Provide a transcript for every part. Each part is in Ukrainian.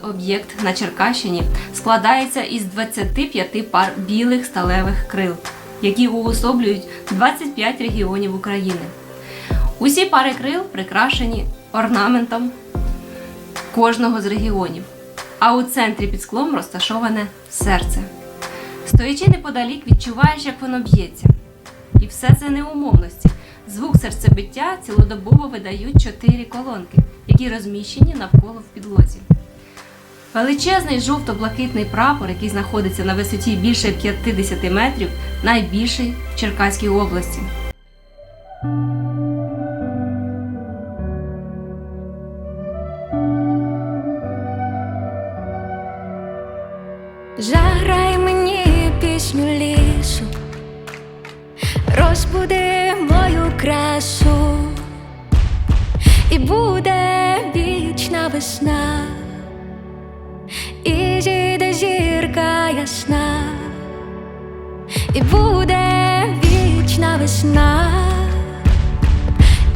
арт-об'єкт на Черкащині складається із 25 пар білих сталевих крил, які уособлюють 25 регіонів України. Усі пари крил прикрашені орнаментом кожного з регіонів, а у центрі під склом розташоване серце. Стоячи неподалік, відчуваєш, як воно б'ється. І все це не умовності. Звук серцебиття цілодобово видають чотири колонки, які розміщені навколо в підлозі. Величезний жовто-блакитний прапор, який знаходиться на висоті більше 50 метрів, найбільший в Черкаській області. Заграй мені пісню лісу, розбуди мою красу, і буде вічна весна, ясна, і буде вічна весна,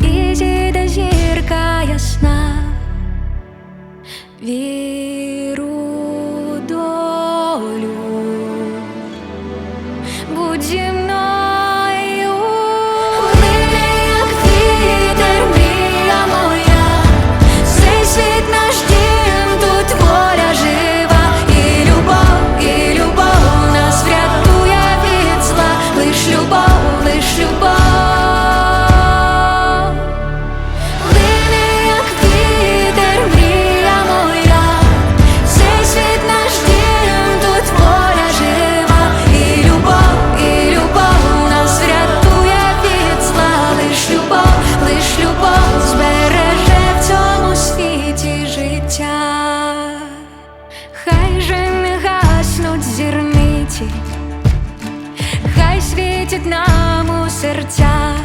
і зійде зірка зірниці, хай світять нам у серцях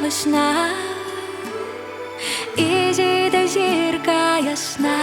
весна, і зійде зірка ясна.